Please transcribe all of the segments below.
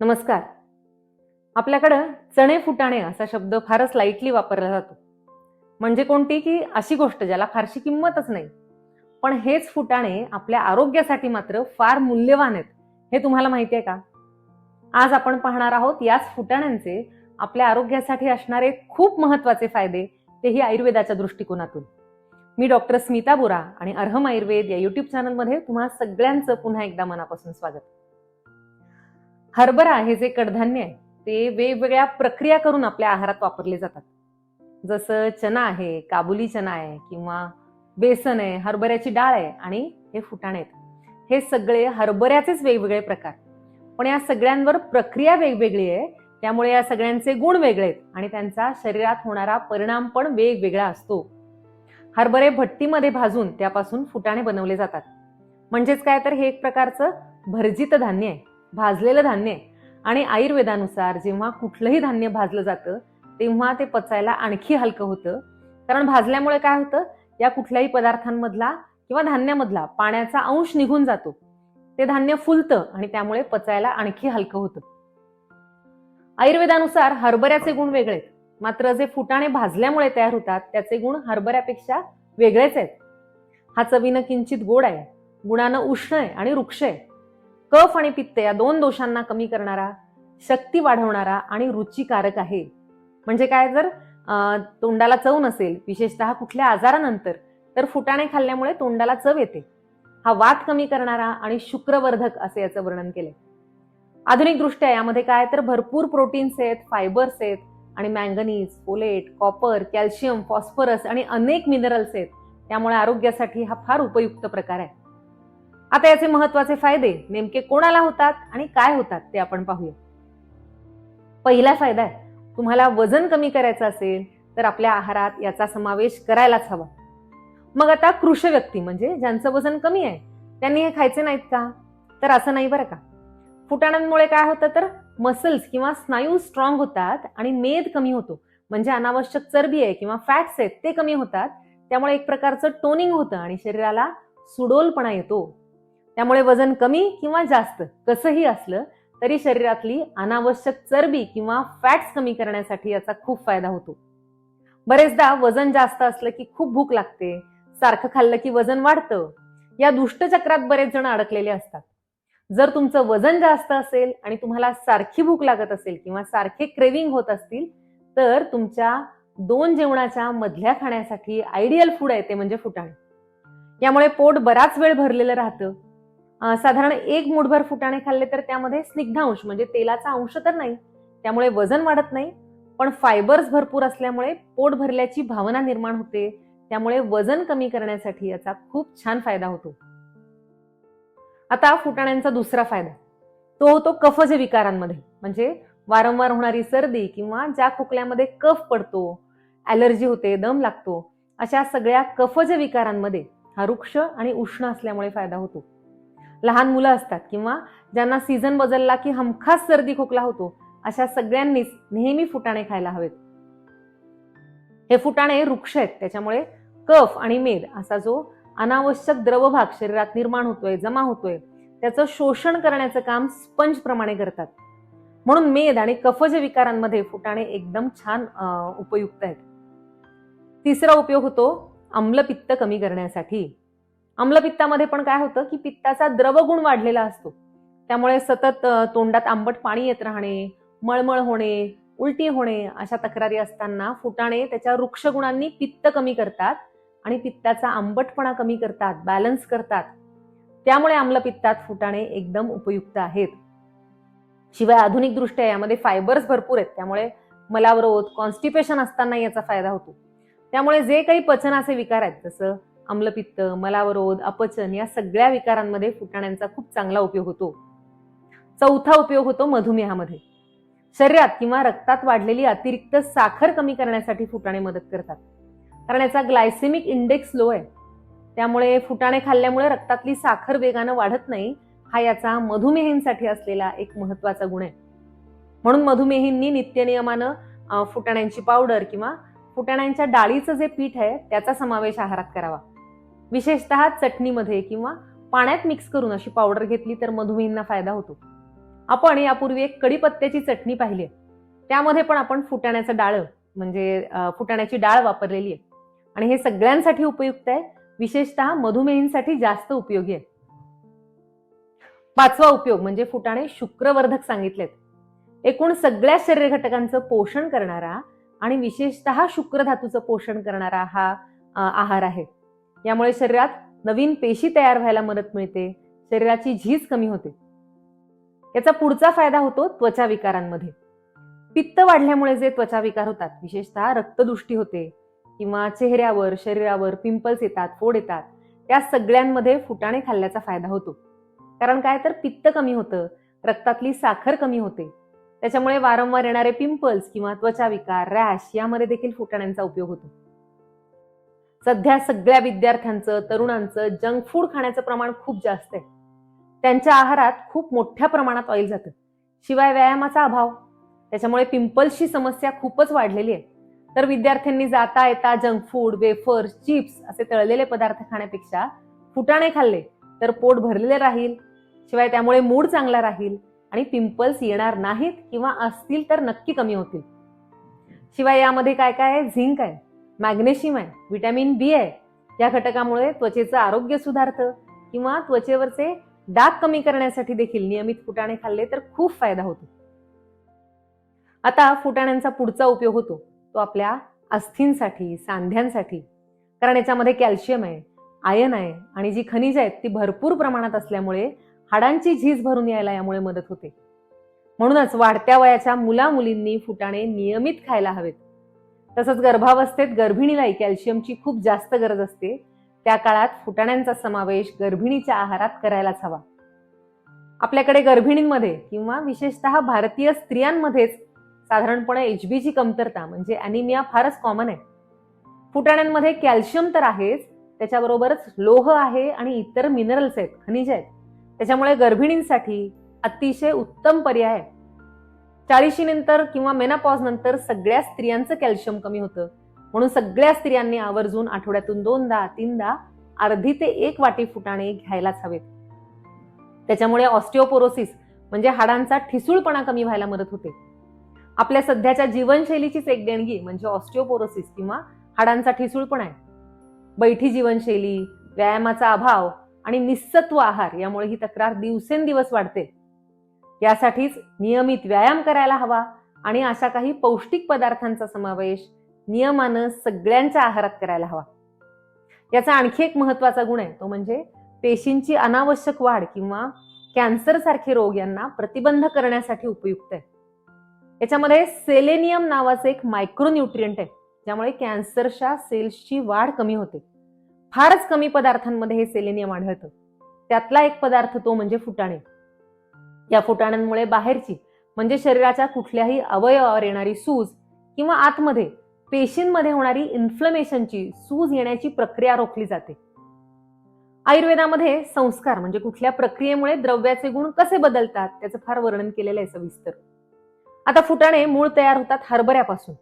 नमस्कार. आपल्याकडं चणे फुटाणे असा शब्द फारच लाईटली वापरला जातो. म्हणजे कोणती? की अशी गोष्ट ज्याला फारशी किंमतच नाही. पण हेच फुटाणे आपल्या आरोग्यासाठी मात्र फार मूल्यवान आहेत. हे तुम्हाला माहिती आहे का? आज आपण पाहणार आहोत याच फुटाण्यांचे आपल्या आरोग्यासाठी असणारे खूप महत्त्वाचे फायदे तेही आयुर्वेदाच्या दृष्टिकोनातून. मी डॉक्टर स्मिता बोरा आणि अर्हम आयुर्वेद या युट्यूब चॅनलमध्ये तुम्हा सगळ्यांचं पुन्हा एकदा मनापासून स्वागत. हरभरा हे जे कडधान्य आहे ते वेगवेगळ्या प्रक्रिया करून आपल्या आहारात वापरले जातात. जसं चना आहे काबुली चना आहे किंवा बेसन आहे हरभऱ्याची डाळ आहे आणि हे फुटाणे आहेत. हे सगळे हरभऱ्याचेच वेगवेगळे प्रकार. पण या सगळ्यांवर प्रक्रिया वेगवेगळी आहे त्यामुळे या सगळ्यांचे गुण वेगळे आहेत आणि त्यांचा शरीरात होणारा परिणाम पण वेगवेगळा असतो. हरभरे भट्टीमध्ये भाजून त्यापासून फुटाणे बनवले जातात. म्हणजेच काय? तर हे एक प्रकारचं भरजित धान्य आहे. भाजलेलं धान्य. आणि आयुर्वेदानुसार जेव्हा कुठलंही धान्य भाजलं जातं तेव्हा ते पचायला आणखी हलकं होतं. कारण भाजल्यामुळे काय होतं? या कुठल्याही पदार्थांमधला किंवा धान्यामधला पाण्याचा अंश निघून जातो. ते धान्य फुलतं आणि त्यामुळे पचायला आणखी हलकं होतं. आयुर्वेदानुसार हरभऱ्याचे गुण वेगळे मात्र जे फुटाणे भाजल्यामुळे तयार होतात त्याचे गुण हरभऱ्यापेक्षा वेगळेच आहेत. हा चवीनं किंचित गोड आहे. गुणानं उष्ण आहे आणि वृक्ष आहे. कफ आणि पित्त या दोन दोषांना कमी करणारा शक्ती वाढवणारा आणि रुचिकारक आहे. म्हणजे काय जर तोंडाला चव नसेल विशेषतः कुठल्या आजारानंतर तर फुटाणे खाल्ल्यामुळे तोंडाला चव येते. हा वात कमी करणारा आणि शुक्रवर्धक असे याचं वर्णन केले आधुनिक दृष्ट्या यामध्ये काय तर भरपूर प्रोटीन्स आहेत फायबर्स आहेत आणि manganese folate copper calcium phosphorus आणि अनेक मिनरल्स आहेत. त्यामुळे आरोग्यासाठी हा फार उपयुक्त प्रकार आहे. आता याचे महत्त्वाचे फायदे नेमके कोणाला होतात आणि काय होतात ते आपण पाहूया. पहिला फायदा आहे तुम्हाला वजन कमी करायचं असेल तर आपल्या आहारात याचा समावेश करायलाच हवा. मग आता कृष व्यक्ती म्हणजे ज्यांचं वजन कमी आहे त्यांनी हे खायचे नाहीत का? तर असं नाही बरं का? फुटाण्यांमुळे काय होतं तर मसल्स किंवा स्नायू स्ट्रॉंग होतात आणि मेद कमी होतो. म्हणजे अनावश्यक चरबी आहे किंवा फॅट्स आहेत ते कमी होतात. त्यामुळे एक प्रकारचं टोनिंग होतं आणि शरीराला सुडोलपणा येतो. त्यामुळे वजन कमी किंवा जास्त कसंही असलं तरी शरीरातली अनावश्यक चरबी किंवा फॅट्स कमी करण्यासाठी याचा खूप फायदा होतो. बरेचदा वजन जास्त असलं की खूप भूक लागते सारखं खाल्लं की वजन वाढतं या दुष्टचक्रात बरेच जण अडकलेले असतात. जर तुमचं वजन जास्त असेल आणि तुम्हाला सारखी भूक लागत असेल किंवा सारखे क्रेविंग होत असतील तर तुमच्या दोन जेवणाच्या मधल्या खाण्यासाठी आयडियल फूड आहे ते म्हणजे फुटाणे. यामुळे पोट बराच वेळ भरलेलं राहतं साधारण एक मुठभर फुटाणे खाल्ले तर त्यामध्ये स्निग्धांश म्हणजे तेलाचा अंश तर नाही त्यामुळे वजन वाढत नाही पण फायबर्स भरपूर असल्यामुळे पोट भरल्याची भावना निर्माण होते त्यामुळे वजन कमी करण्यासाठी याचा खूप छान फायदा होतो. आता फुटाण्यांचा दुसरा फायदा तो होतो कफज विकारांमध्ये म्हणजे वारंवार होणारी सर्दी किंवा ज्या खोकल्यामध्ये कफ पडतो ॲलर्जी होते दम लागतो अशा सगळ्या कफज विकारांमध्ये हा वृक्ष आणि उष्ण असल्यामुळे फायदा होतो. लहान मुलं असतात किंवा ज्यांना सीझन बदलला की हमखास सर्दी खोकला होतो अशा सगळ्यांनीच नेहमी फुटाणे खायला हवेत. हे फुटाणे वृक्ष आहेत त्याच्यामुळे कफ आणि मेद असा जो अनावश्यक द्रवभाग शरीरात निर्माण होतोय जमा होतोय त्याचं शोषण करण्याचं काम स्पंज प्रमाणे करतात. म्हणून मेद आणि कफज विकारांमध्ये फुटाणे एकदम छान उपयुक्त आहेत. तिसरा उपयोग होतो आम्लपित्त कमी करण्यासाठी. आम्लपित्तामध्ये पण काय होतं की पित्ताचा द्रवगुण वाढलेला असतो. त्यामुळे सतत तोंडात आंबट पाणी येत राहणे मळमळ होणे उलटी होणे अशा तक्रारी असताना फुटाणे त्याच्या वृक्षगुणांनी पित्त कमी करतात आणि पित्ताचा आंबटपणा कमी करतात बॅलन्स करतात. त्यामुळे आम्लपित्तात फुटाणे एकदम उपयुक्त आहेत. शिवाय आधुनिक दृष्ट्या यामध्ये फायबर्स भरपूर आहेत. त्यामुळे मलावरोध कॉन्स्टिपेशन असताना याचा फायदा होतो. त्यामुळे जे काही पचनाचे विकार आहेत जसं आम्लपित्त मलावरोध अपचन या सगळ्या विकारांमध्ये फुटाण्यांचा खूप चांगला उपयोग होतो. चौथा उपयोग होतो मधुमेहामध्ये. शरीरात किंवा रक्तात वाढलेली अतिरिक्त साखर कमी करण्यासाठी फुटाणे मदत करतात. कारण याचा ग्लायसेमिक इंडेक्स लो आहे. त्यामुळे फुटाणे खाल्ल्यामुळे रक्तातली साखर वेगानं वाढत नाही हा याचा मधुमेहींसाठी असलेला एक महत्त्वाचा गुण आहे. म्हणून मधुमेहींनी नित्यनियमानं फुटाण्यांची पावडर किंवा फुटाण्यांच्या डाळीचं जे पीठ आहे त्याचा समावेश आहारात करावा. विशेषतः चटणीमध्ये किंवा पाण्यात मिक्स करून अशी पावडर घेतली तर मधुमेहींना फायदा होतो. आपण यापूर्वी एक कडीपत्त्याची चटणी पाहिली आहे. त्यामध्ये पण आपण फुटाण्याचं डाळ म्हणजे फुटाण्याची डाळ वापरलेली आहे. आणि हे सगळ्यांसाठी उपयुक्त आहे. विशेषतः मधुमेहींसाठी जास्त उपयोगी आहे. पाचवा उपयोग म्हणजे फुटाणे शुक्रवर्धक सांगितलेत. एकूण सगळ्या शरीर घटकांचं पोषण करणारा आणि विशेषतः शुक्र धातूचं पोषण करणारा हा आहार आहे. यामुळे शरीरात नवीन पेशी तयार व्हायला मदत मिळते. शरीराची झीज कमी होते. याचा पुढचा फायदा होतो त्वचा विकारांमध्ये पित्त वाढल्यामुळे जे त्वचा विकार होतात विशेषतः रक्तदृष्टी होते किंवा चेहऱ्यावर शरीरावर पिंपल्स येतात फोड येतात त्या सगळ्यांमध्ये फुटाणे खाल्ल्याचा फायदा होतो. कारण काय? तर पित्त कमी होतं रक्तातली साखर कमी होते. त्याच्यामुळे वारंवार येणारे पिंपल्स किंवा त्वचा विकार रॅश यामध्ये देखील फुटाण्यांचा उपयोग होतो. सध्या सगळ्या विद्यार्थ्यांचं तरुणांचं जंक फूड खाण्याचं प्रमाण खूप जास्त आहे. त्यांच्या आहारात खूप मोठ्या प्रमाणात ऑइल जातं. शिवाय व्यायामाचा अभाव. त्याच्यामुळे पिंपल्सची समस्या खूपच वाढलेली आहे. तर विद्यार्थ्यांनी जाता येता जंक फूड वेफर्स चिप्स असे तळलेले पदार्थ खाण्यापेक्षा फुटाणे खाल्ले तर पोट भरलेले राहील. शिवाय त्यामुळे मूड चांगला राहील आणि पिंपल्स येणार नाहीत किंवा असतील तर नक्की कमी होतील. शिवाय यामध्ये काय काय आहे? झिंक आहे. मॅग्नेशियम आहे व्हिटॅमिन बी आहे. या घटकामुळे त्वचेचं आरोग्य सुधारतं किंवा त्वचेवरचे डाग कमी करण्यासाठी देखील नियमित फुटाणे खाल्ले तर खूप फायदा होतो. आता फुटाण्यांचा पुढचा उपयोग होतो. तो आपल्या अस्थींसाठी सांध्यांसाठी. कारण याच्यामध्ये कॅल्शियम आहे आयन आहे आणि जी खनिज आहेत ती भरपूर प्रमाणात असल्यामुळे हाडांची झीज भरून यायला यामुळे मदत होते. म्हणूनच वाढत्या वयाच्या मुला मुलींनी फुटाणे नियमित खायला हवेत. तसंच गर्भावस्थेत गर्भिणीलाही कॅल्शियमची खूप जास्त गरज असते. त्या काळात फुटाण्यांचा समावेश गर्भिणीच्या आहारात करायलाच हवा. आपल्याकडे गर्भिणींमध्ये किंवा विशेषतः भारतीय स्त्रियांमध्येच साधारणपणे एच बीची कमतरता म्हणजे अॅनिमिया फारच कॉमन आहे. फुटाण्यांमध्ये कॅल्शियम तर आहेच त्याच्याबरोबरच लोह आहे आणि इतर मिनरल्स आहेत खनिज आहेत. त्याच्यामुळे गर्भिणींसाठी अतिशय उत्तम पर्याय आहे. चाळीशी नंतर किंवा मेनापॉज नंतर सगळ्या स्त्रियांचं कॅल्शियम कमी होतं. म्हणून सगळ्या स्त्रियांनी आवर्जून आठवड्यातून दोनदा तीनदा अर्धी ते एक वाटी फुटाणे घ्यायलाच हवेत. त्याच्यामुळे ऑस्टिओपोरोसिस म्हणजे हाडांचा ठिसूळपणा कमी व्हायला मदत होते. आपल्या सध्याच्या जीवनशैलीचीच एक देणगी म्हणजे ऑस्टिओपोरोसिस किंवा हाडांचा ठिसूळपणा आहे. बैठी जीवनशैली व्यायामाचा अभाव आणि निस्सत्व आहार यामुळे ही तक्रार दिवसेंदिवस वाढते. यासाठीच नियमित व्यायाम करायला हवा आणि अशा काही पौष्टिक पदार्थांचा समावेश नियमानं सगळ्यांच्या आहारात करायला हवा. याचा आणखी एक महत्त्वाचा गुण आहे तो म्हणजे पेशींची अनावश्यक वाढ किंवा कॅन्सर सारखे रोग यांना प्रतिबंध करण्यासाठी उपयुक्त आहे. याच्यामध्ये सेलेनियम नावाचं एक मायक्रोन्यूट्रियंट आहे ज्यामुळे कॅन्सरच्या सेल्सची वाढ कमी होते. फारच कमी पदार्थांमध्ये हे सेलेनियम आढळतं. त्यातला एक पदार्थ तो म्हणजे फुटाणे. या फुटाण्यांमुळे बाहेरची म्हणजे शरीराच्या कुठल्याही अवयवावर येणारी सूज किंवा आतमध्ये पेशींमध्ये होणारी इन्फ्लमेशनची सूज येण्याची प्रक्रिया रोखली जाते. आयुर्वेदामध्ये संस्कार म्हणजे कुठल्या प्रक्रियेमुळे द्रव्याचे गुण कसे बदलतात त्याचं फार वर्णन केलेलं आहे सविस्तर. आता फुटाणे मूळ तयार होतात हरभऱ्यापासून.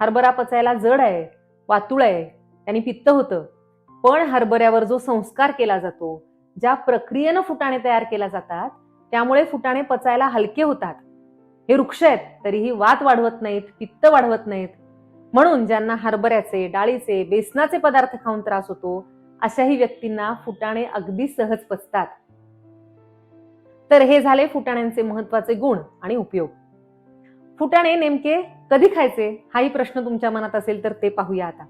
हरभरा पचायला जड आहे वातुळ आहे त्यांनी पित्त होतं. पण हरभऱ्यावर जो संस्कार केला जातो ज्या प्रक्रियेनं फुटाणे तयार केल्या जातात त्यामुळे फुटाणे पचायला हलके होतात. हे वृक्ष आहेत तरीही वात वाढवत नाहीत पित्त वाढवत नाहीत. म्हणून ज्यांना हरभऱ्याचे डाळीचे बेसनाचे पदार्थ खाऊन त्रास होतो अशाही व्यक्तींना फुटाणे अगदी सहज पचतात. तर हे झाले फुटाण्यांचे महत्त्वाचे गुण आणि उपयोग. फुटाणे नेमके कधी खायचे? हाही प्रश्न तुमच्या मनात असेल तर ते पाहूया आता.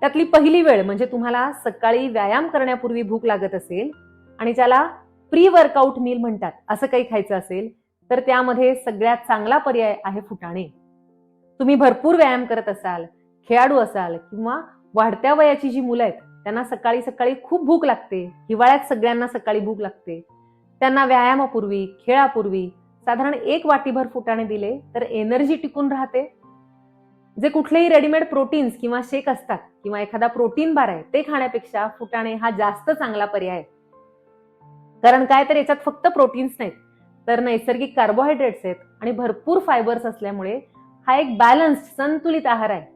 त्यातली पहिली वेळ म्हणजे तुम्हाला सकाळी व्यायाम करण्यापूर्वी भूक लागत असेल आणि ज्याला प्री वर्कआउट मील म्हणतात. असं काही खायचं असेल तर त्यामध्ये सगळ्यात चांगला पर्याय आहे फुटाणे. तुम्ही भरपूर व्यायाम करत असाल खेळाडू असाल किंवा वाढत्या वयाची जी मुलं आहेत त्यांना सकाळी सकाळी खूप भूक लागते. हिवाळ्यात सगळ्यांना सकाळी भूक लागते. त्यांना व्यायामापूर्वी खेळापूर्वी साधारण एक वाटीभर फुटाणे दिले तर एनर्जी टिकून राहते. जे कुठलेही रेडीमेड प्रोटीन्स किंवा शेक असतात किंवा एखादा प्रोटीन बार आहे ते खाण्यापेक्षा फुटाणे हा जास्त चांगला पर्याय आहे. कारण काय तर याच्यात फक्त प्रोटीन्स नाहीत. तर नैसर्गिक कार्बोहायड्रेट्स आहेत आणि भरपूर फायबर्स असल्यामुळे हा एक बॅलन्स्ड संतुलित आहार आहे.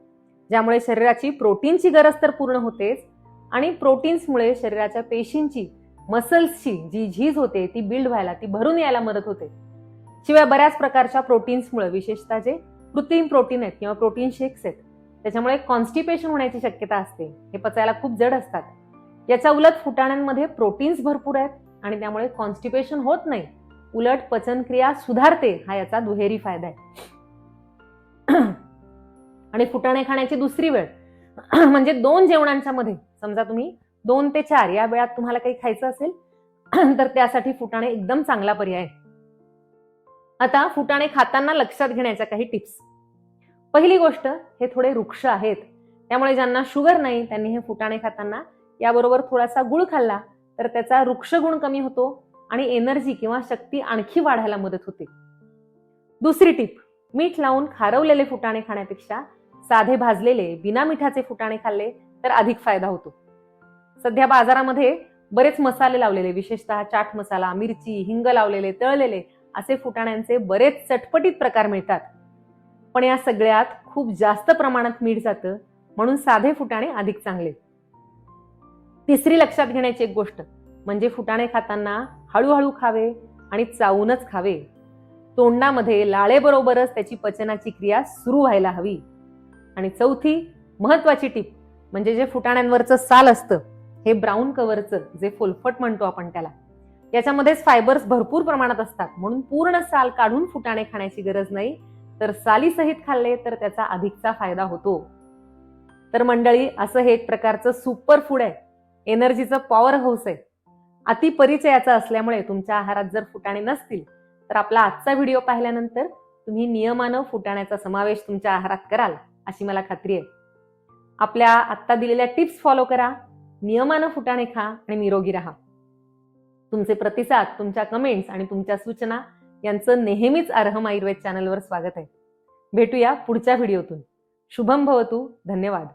ज्यामुळे शरीराची प्रोटीनची गरज तर पूर्ण होतेच आणि प्रोटीन्समुळे शरीराच्या पेशींची मसल्सची जी झीज होते ती बिल्ड व्हायला ती भरून यायला मदत होते. शिवाय बऱ्याच प्रकारच्या प्रोटीन्समुळे विशेषतः जे कृत्रिम प्रोटीन आहेत किंवा प्रोटीन शेक्स आहेत त्याच्यामुळे कॉन्स्टिपेशन होण्याची शक्यता असते. हे पचायला खूप जड असतात. याच्या उलट फुटाण्यांमध्ये प्रोटीन्स भरपूर आहेत. आणि त्यामुळे कॉन्स्टिपेशन होत नाही. उलट पचनक्रिया सुधारते हा याचा दुहेरी फायदा आहे. आणि फुटाणे खाण्याची दुसरी वेळ म्हणजे दोन जेवणांच्या मध्ये समजा तुम्ही दोन ते चार या वेळात तुम्हाला काही खायचं असेल तर त्यासाठी फुटाणे एकदम चांगला पर्याय आहे. आता फुटाणे खाताना लक्षात घेण्याच्या काही टिप्स. पहिली गोष्ट हे थोडे वृक्ष आहेत. त्यामुळे ज्यांना शुगर नाही त्यांनी हे फुटाणे खाताना याबरोबर थोडासा गुळ खाल्ला तर त्याचा वृक्षगुण कमी होतो आणि एनर्जी किंवा शक्ती आणखी वाढायला मदत होते. दुसरी टीप मीठ लावून खारवलेले फुटाणे खाण्यापेक्षा साधे भाजलेले बिना मिठाचे फुटाणे खाल्ले तर अधिक फायदा होतो. सध्या बाजारामध्ये बरेच मसाले लावलेले विशेषतः चाट मसाला मिरची हिंग लावलेले तळलेले असे फुटाण्यांचे बरेच चटपटीत प्रकार मिळतात. पण या सगळ्यात खूप जास्त प्रमाणात मीठ जातं म्हणून साधे फुटाणे अधिक चांगले. तिसरी लक्षात घेण्याची एक गोष्ट म्हणजे फुटाणे खाताना हळूहळू खावे आणि चावूनच खावे. तोंडामध्ये लाळेबरोबरच त्याची पचनाची क्रिया सुरू व्हायला हवी. आणि चौथी महत्वाची टीप म्हणजे जे फुटाण्यांवरचं साल असतं हे ब्राऊन कव्हरचं जे फुलफट म्हणतो आपण त्याला याच्यामध्येच फायबर्स भरपूर प्रमाणात असतात. म्हणून पूर्ण साल काढून फुटाणे खाण्याची गरज नाही. तर सालीसहित खाल्ले तर त्याचा अधिकचा फायदा होतो. तर मंडळी असं हे एक प्रकारचं सुपर फूड आहे. एनर्जीचं पॉवर हाऊस आहे. अति परिचयाचं असल्यामुळे तुमच्या आहारात जर फुटाणे नसतील तर आपला आजचा व्हिडिओ पाहिल्यानंतर तुम्ही नियमानं फुटाण्याचा समावेश तुमच्या आहारात कराल अशी मला खात्री आहे. आपल्या आत्ता दिलेल्या टिप्स फॉलो करा नियमानं फुटाणे खा आणि निरोगी राहा. तुमचे प्रतिसाद तुमच्या कमेंट्स आणि तुमच्या सूचना यांचं नेहमीच अर्हम आयुर्वेद चॅनलवर स्वागत आहे. भेटूया पुढच्या व्हिडिओतून शुभम भवतू धन्यवाद.